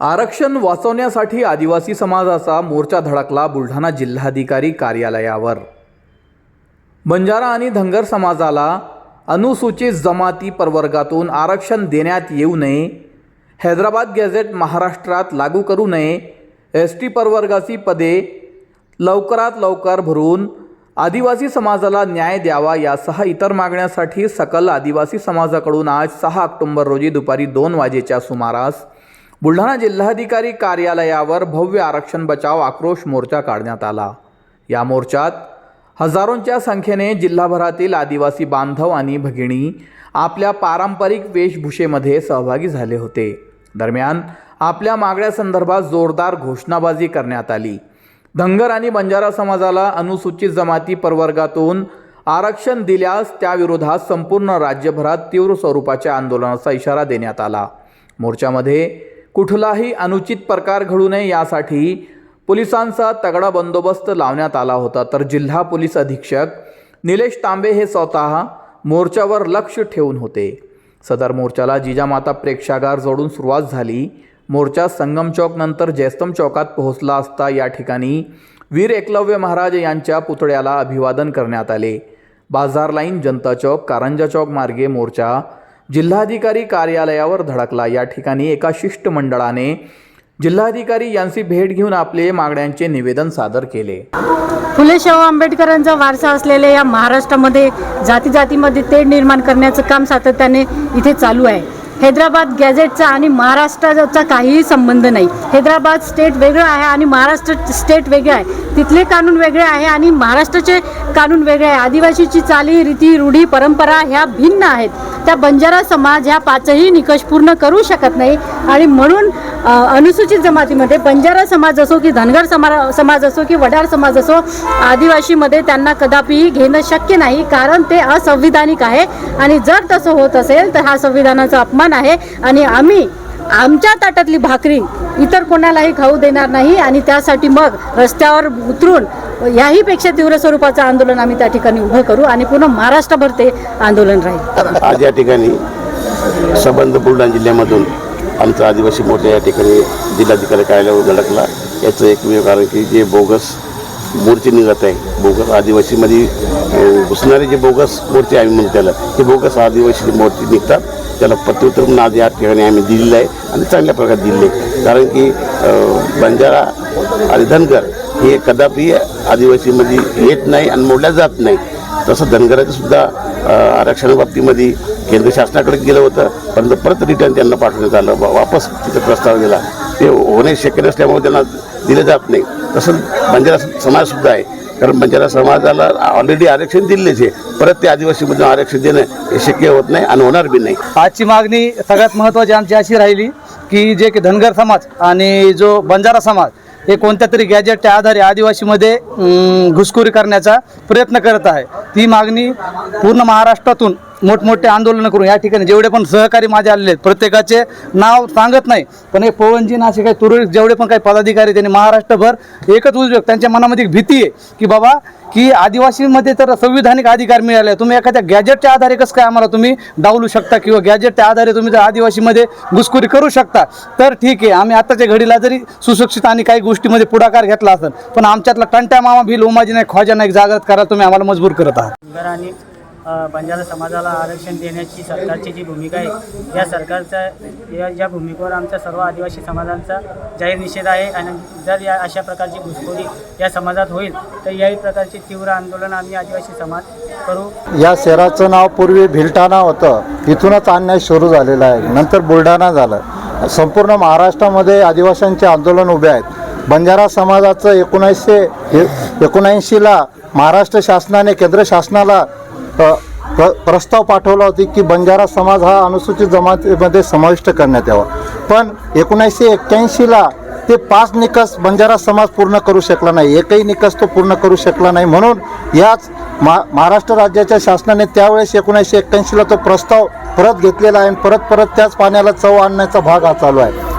आरक्षण वाचवण्यासाठी आदिवासी समाजाचा मोर्चा धडकला बुलढाणा जिल्हाधिकारी कार्यालयावर. बंजारा आणि धनगर समाजाला अनुसूचित जमाती प्रवर्गातून आरक्षण देण्यात येऊ नये हैदराबाद गॅझेट महाराष्ट्रात लागू करू नये एस टी प्रवर्गाची पदे लवकरात लवकर भरून आदिवासी समाजाला न्याय द्यावा यासह इतर मागण्यासाठी सकल आदिवासी समाजाकडून आज सहा ऑक्टोंबर रोजी दुपारी दोन वाजेच्या सुमारास बुलढाणा जिल्हाधिकारी कार्यालयावर भव्य आरक्षण बचाव आक्रोश मोर्चा काढण्यात आला. या मोर्चात हजारोंच्या संख्येने जिल्हाभरातील आदिवासी बांधव आणि भगिनी आपल्या पारंपरिक वेशभूषेमध्ये सहभागी झाले होते. दरम्यान आपल्या मागण्यासंदर्भात जोरदार घोषणाबाजी करण्यात आली. धनगर आणि बंजारा समाजाला अनुसूचित जमाती प्रवर्गातून आरक्षण दिल्यास त्याविरोधात संपूर्ण राज्यभरात तीव्र स्वरूपाच्या आंदोलनाचा इशारा देण्यात आला. मोर्चामध्ये कुठलाही अनुचित प्रकार घडू नये यासाठी पोलिसांचा तगडा बंदोबस्त लावण्यात आला होता. तर जिल्हा पोलीस अधीक्षक निलेश तांबे हे स्वतः मोर्चावर लक्ष ठेवून होते. सदर मोर्चाला जिजामाता प्रेक्षागार जोडून सुरुवात झाली. मोर्चा संगम चौक नंतर चौकात पोहोचला असता या ठिकाणी वीर एकलव्य महाराज यांच्या पुतळ्याला अभिवादन करण्यात आले. बाजार लाईन जनता चौक कारंजा चौक मार्गे मोर्चा जिल्हाधिकारी कार्यालयावर धडकला. या ठिकाणी एका शिष्टमंडळाने जिल्हाधिकारी यांची भेट घेऊन आपले मागण्यांचे निवेदन सादर केले. फुले शाहू आंबेडकरांचा वारसा असलेल्या या महाराष्ट्रामध्ये जाती जातीमध्ये तेढ निर्माण करण्याचं काम सातत्याने इथे चालू आहे. हैदराबाद गॅझेटचा आणि महाराष्ट्राचा काहीही संबंध नाही. हैदराबाद स्टेट वेगळं आहे आणि महाराष्ट्र स्टेट वेगळं आहे. तिथले कानून वेगळे आहे आणि महाराष्ट्राचे कानून वेगळे आहे. आदिवासीची चाली रीती रूढी परंपरा ह्या भिन्न आहेत. त्या बंजारा समाज ह्या पाचही निकष पूर्ण करू शकत नाही. आणि म्हणून अनुसूचित जमातीमध्ये बंजारा समाज असो की धनगर समा समाज असो की वडार समाज असो आदिवासीमध्ये त्यांना कदापिही घेणं शक्य नाही कारण ते असंविधानिक आहे. आणि जर तसं होत असेल तर हा संविधानाचा अपमान आहे. आणि आम्ही आमच्या ताटातली भाकरी इतर कोणालाही खाऊ देणार नाही. आणि त्यासाठी मग रस्त्यावर उतरून याहीपेक्षा तीव्र स्वरूपाचं आंदोलन आम्ही त्या ठिकाणी उभं करू आणि पूर्ण महाराष्ट्रभर ते आंदोलन राहील. आज या ठिकाणी संबंध बुलढाणा जिल्ह्यामधून आमचा आदिवासी मोर्चा या ठिकाणी जिल्हाधिकारी कार्यालयावर धडकला. याचं एकमेव कारण की जे बोगस मोर्चे निघत आहे बोगस आदिवासीमध्ये घुसणारे जे बोगस मोर्चे आम्ही म्हणतो त्याला ते बोगस आदिवासी मोर्चे निघतात त्याला प्रत्युत्तर म्हणून आज या ठिकाणी आम्ही दिलेलं आहे आणि चांगल्या प्रकारे दिलेलं आहे. कारण की बंजारा आणि धनगर हे कदापि आदिवासीमध्ये येत नाही आणि मोडल्या जात नाही. तसं धनगराचं सुद्धा आरक्षणाबाबतीमध्ये केंद्र शासनाकडे गेलं होतं परंतु परत रिटर्न त्यांना पाठवण्यात आलं. वापस तिथं प्रस्ताव दिला ते होणे शक्य नसल्यामुळे त्यांना दिलं जात नाही. तसं बंजारा समाजसुद्धा आहे. कारण बंजारा समाजाला ऑलरेडी आरक्षण दिलेलेच आहे. परत ते आदिवासीमधून आरक्षण देणं हे शक्य होत नाही आणि होणार बी नाही. आजची मागणी सगळ्यात महत्त्वाची आमची अशी राहिली की जे की धनगर समाज आणि जो बंजारा समाज हे कोणत्या तरी गॅजेटच्या आधारे आदिवासीमध्ये घुसखोरी करण्याचा प्रयत्न करत आहे. ती मागणी पूर्ण महाराष्ट्रातून मोठमोठे आंदोलनं करून या ठिकाणी जेवढे पण सहकारी माझे आलेले आहेत प्रत्येकाचे नाव सांगत नाही. पण हे पवनजी असे काही तुरळक जेवढे पण काही पदाधिकारी त्यांनी महाराष्ट्रभर एकच उद्योग त्यांच्या मनामध्ये एक भीती आहे की बाबा की आदिवासीमध्ये तर संविधानिक अधिकार मिळाले. तुम्ही एखाद्या गॅजेटच्या आधारे कसं काय आम्हाला तुम्ही डावलू शकता किंवा गॅजेटच्या आधारे तुम्ही जर आदिवासीमध्ये घुसखोरी करू शकता? तर ठीक आहे आम्ही आताच्या घडीला जरी सुशिक्षित आणि काही गोष्टीमध्ये पुढाकार घेतला असेल पण आमच्यातला टंट्या मामा भिल उमाजी नाही ख्वाजा नाही जागृत करायला तुम्ही आम्हाला मजबूर करत आहात. आणि बंजारा समाजाला आरक्षण देण्याची सरकारची जी भूमिका आहे या सरकारच्या या या भूमिकेवर आमच्या सर्व आदिवासी समाजांचा जाहीर निषेध आहे आणि जर या अशा प्रकारची घुसखोरी या समाजात होईल तर याही प्रकारचे तीव्र आंदोलन आम्ही आदिवासी समाज करू. या शहराचं नाव पूर्वी भिलटाणा होतं. इथूनच अन्याय सुरू झालेला आहे. नंतर बुलढाणा झालं. संपूर्ण महाराष्ट्रामध्ये आदिवासींचे आंदोलन उभे आहेत. बंजारा समाजाचं एकोणीसशे एकोणऐंशीला महाराष्ट्र शासनाने केंद्र शासनाला प्र प्रस्ताव पाठवला होती की बंजारा समाज हा अनुसूचित जमातीमध्ये समाविष्ट करण्यात यावा. पण एकोणीसशे एक्क्याऐंशीला ते पाच निकष बंजारा समाज पूर्ण करू शकला नाही. एकही निकष तो पूर्ण करू शकला नाही. म्हणून याच मा महाराष्ट्र राज्याच्या शासनाने त्यावेळेस एकोणीसशे एक्क्याऐंशीला तो प्रस्ताव परत घेतलेला आहे आणि परत परत त्याच पाण्याला चव आणण्याचा भाग हा चालू आहे.